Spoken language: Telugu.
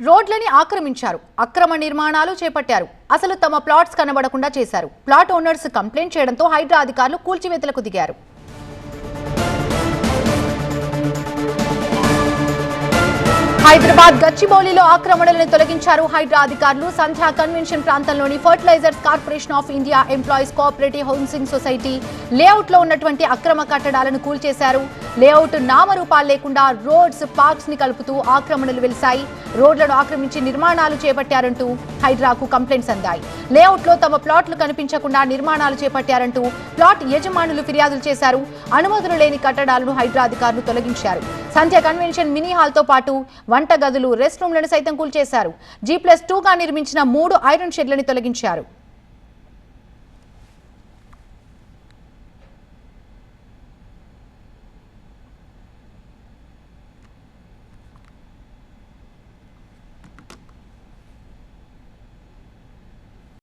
రోడ్లని ఆక్రమించారు. అక్రమ నిర్మాణాలు చేపట్టారు. అసలు తమ ప్లాట్స్ కనబడకుండా చేశారు. ప్లాట్ ఓనర్స్ కంప్లైంట్ చేయడంతో హైడ్రా అధికారులు కూల్చివేతలకు దిగారు. హైదరాబాద్ గచ్చిబౌలిలో ఆక్రమణలను తొలగించారు హైడ్రా అధికారులు. సంధ్యా కన్వెన్షన్ ప్రాంతంలోని fertilizers corporation of India employees cooperative housing society లేఅవుట్లో ఉన్నటువంటి అక్రమ కట్టడాలను కూల్చేశారు. లేఅవుట్ నామరూపాలు లేకుండా రోడ్స్ పార్క్స్ని కలుపుతూ ఆక్రమణలు వెలిశాయి. రోడ్లను ఆక్రమించి నిర్మాణాలు చేపట్టారంటూ హైడ్రాకు కంప్లైంట్స్ అందాయి. లేఅవుట్లో తమ ప్లాట్లు కనిపించకుండా నిర్మాణాలు చేపట్టారంటూ ప్లాట్ యజమానులు ఫిర్యాదులు చేశారు. అనుమతులు లేని కట్టడాలను హైడ్రా అధికారులు తొలగించారు. సంధ్య కన్వెన్షన్ మినీ హాల్తో పాటు వంట గదులు రెస్ట్ రూమ్లను సైతం కూల్చేశారు. జీ ప్లస్ టూగా నిర్మించిన మూడు ఐరన్ షెడ్లను తొలగించారు.